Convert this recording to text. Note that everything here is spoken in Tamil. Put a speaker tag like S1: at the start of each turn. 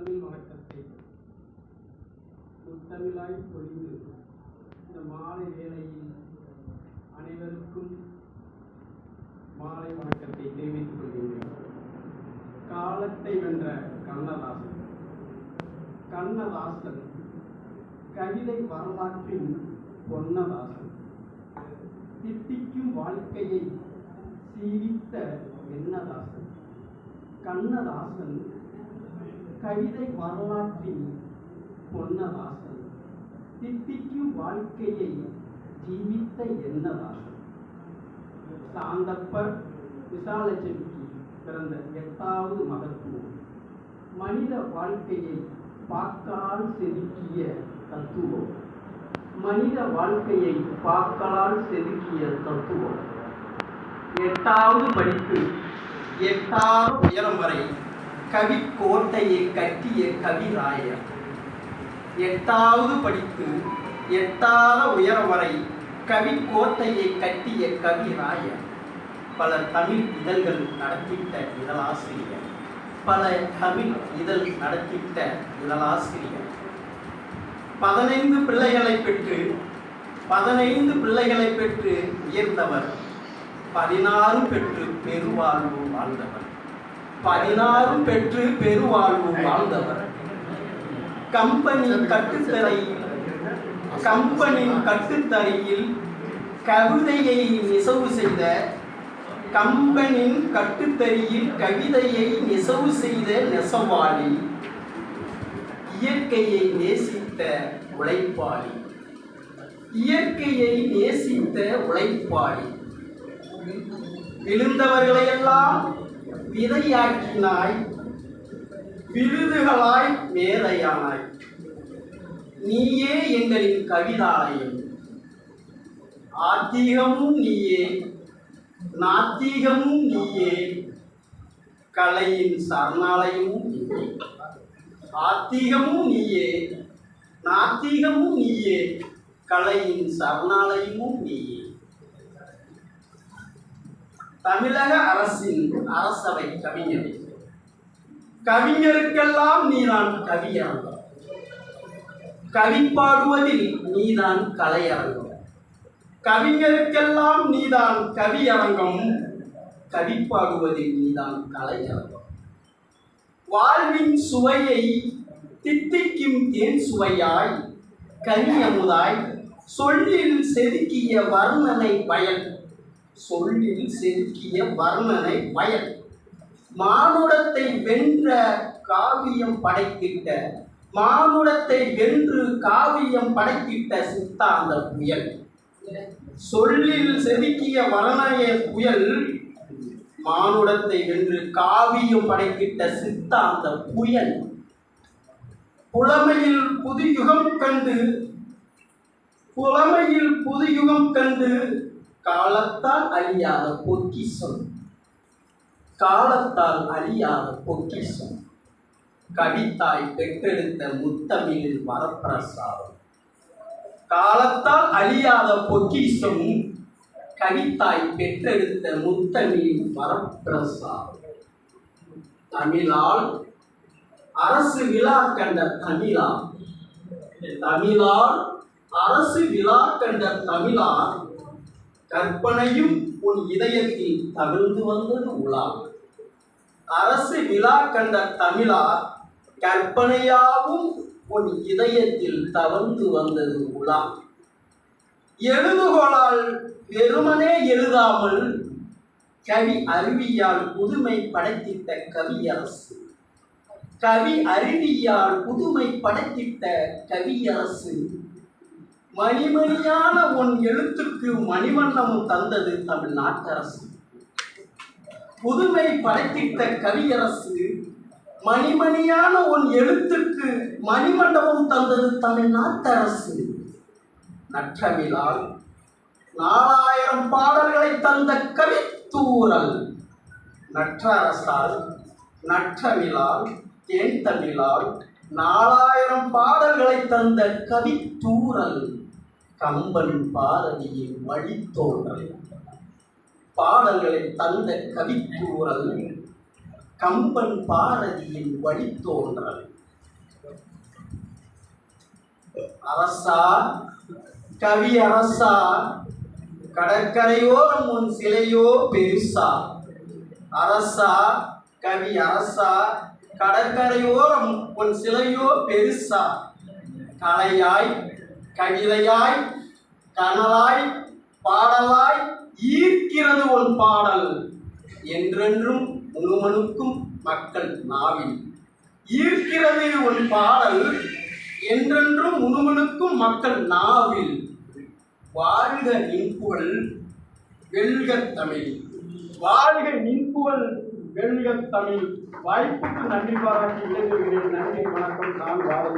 S1: முத்தமிழ் வணக்கத்தை முத்தமிழாய் பொழிந்து இந்த மாலை வேளையில் அனைவருக்கும் மாலை வணக்கத்தை தெரிவித்துக் கொள்கின்றேன். காலத்தை வென்ற கண்ணதாசன். கண்ணதாசன் கவிதை வரலாற்றின் பொன்னதாசன். தித்திக்கும் வாழ்க்கையை சீவித்த எண்ணதாசன் கண்ணதாசன் கவிதை வரலாற்றில் பொன்னதாசன் தித்திக்கும் வாழ்க்கையை ஜீவித்த என்னதாசன் சாந்தப்பர் விசாலட்சுமிக்கு பிறந்த எட்டாவது மகத்துவம். மனித வாழ்க்கையை பாக்கால் செதுக்கிய தத்துவம். மனித வாழ்க்கையை பாக்களால் செதுக்கிய தத்துவம். எட்டாவது படிப்பு எட்டாவது உயரம் வரை கவி கோட்டையை கட்டிய கவிராயர். எட்டாவது படித்து எட்டாத உயரம் வரை கவி கோட்டையை கட்டிய கவிராயர். பல தமிழ் இதழ்கள் நடத்திட்ட இதழாசிரியர். பல தமிழ் இதழ் நடத்திட்ட இதழாசிரியர். பதினைந்து பிள்ளைகளை பெற்று பதினைந்து பிள்ளைகளை பெற்று உயர்ந்தவர். பதினாறு பெற்று பெருவாழ்வு வாழ்ந்தவர். பதினாறு பெற்று பெருவாழ்வு வாழ்ந்தவர். கம்பெனி கட்டுத்தரையில் கம்பெனி கட்டுத்தரையில் கவிதையை நெசவு செய்த கம்பனின் கட்டுத்தறியில் கவிதையை நெசவு செய்த நெசவாளி இயற்கையை நேசித்த உழைப்பாளி. இயற்கையை நேசித்த உழைப்பாளி. விழுந்தவர்களையெல்லாம் விதையாக்கினாய் விருதுகளாய் மேதையானாய். நீயே எங்களின் கவிதாலயம். ஆத்திகமும் நீயே நாத்திகமும் நீயே கலையின் சரணாலயமும் நீயே. ஆத்திகமும் நீயே நாத்திகமும் நீயே கலையின் சரணாலயமும் நீயே. தமிழக அரசின் அரசவை கவிஞர். கவிஞருக்கெல்லாம் நீதான் கவியரங்கம் கவி பாடுவதில் நீதான் கலையரங்கம். கவிஞருக்கெல்லாம் நீதான் கவியரங்கம். கவி பாடுவதில் நீதான் கலையரங்கம். வாழ்வின் சுவையை தித்திக்கும் தேன் சுவையாய் கனியமுதாய் சொல்லில் செதுக்கிய வர்ணனை பயன் சொல்லில் செதுக்கிய வர்ணனை வயல். மானுடத்தை வென்ற காவியம் படைத்திட்ட மானுடத்தை வென்று காவியம் படைத்திட்ட சித்தாந்த புயல். சொல்லில் செதுக்கிய வர்ணனைய புயல் மானுடத்தை வென்று காவியம் படைத்திட்ட சித்தாந்த புயல். புலமையில் புதுயுகம் கண்டு புலமையில் புதுயுகம் கண்டு காலத்தால் அழியாத பொக்கிஷம். காலத்தால் அழியாத பொக்கிஷம். கவித்தாய் பெற்றெடுத்த முத்தமிழில் வரப்பிரசாதம். காலத்தால் அழியாத பொக்கிஷம். கவித்தாய் பெற்றெடுத்த முத்தமிழின் வரப்பிரசாதம். தமிழால் அரசு விழா கண்ட தமிழா. தமிழால் அரசு விழா கண்ட தமிழா கற்பனையும் உன் இதயத்தில் தவிழ்ந்து வந்தது உலா அரசு விழா கண்ட தமிழா கற்பனையாவும் உன் இதயத்தில் தவழ்ந்து வந்தது உலா எழுதுகோளால் வெறுமனே எழுதாமல் கவி அருவியால் புதுமை படைத்திட்ட கவியரசு. கவி அருவியால் புதுமை படைத்திட்ட கவியரசு மணிமணியான உன் எழுத்துக்கு மணிமண்டபம் தந்தது தமிழ்நாட்டரசு புதுமை படைத்திட்ட கவியரசு மணிமணியான உன் எழுத்துக்கு மணிமண்டபம் தந்தது தமிழ்நாட்டரசு நற்றமிழால் நாலாயிரம் பாடல்களை தந்த கவித்தூரல். நற்றரசால் நற்றமிழால் தேன் தமிழால் நாலாயிரம் பாடல்களை தந்த கவித்தூரல். கம்பன் பாரதியின் வழித்தோன்றல். பாடல்களை தந்த கவித்தூரல் கம்பன் பாரதியின் வழித்தோன்றல். அரசா கவி அரசா கடற்கரையோரம் உன் சிலையோ பெருசா? அரசா கவி அரசா கடற்கரையோரம் உன் சிலையோ பெருசா? கலையாய் கவிதையாய் கனலாய் பாடலாய் ஈர்க்கிறது உன் பாடல். என்றென்றும் முழுமனுக்கும் மக்கள் நாவில். ஈர்க்கிறது உன் பாடல் என்றென்றும் முழுமனுக்கும் மக்கள் நாவில். வாழ்க நின்புகள் வெல்க தமிழ். வாழ்க நின்புகள் வெல்க தமிழ். வாய்ப்புக்கு நன்றி பாராட்டி விடைபெறுகிறேன். நன்றி வணக்கம். நான் வாழ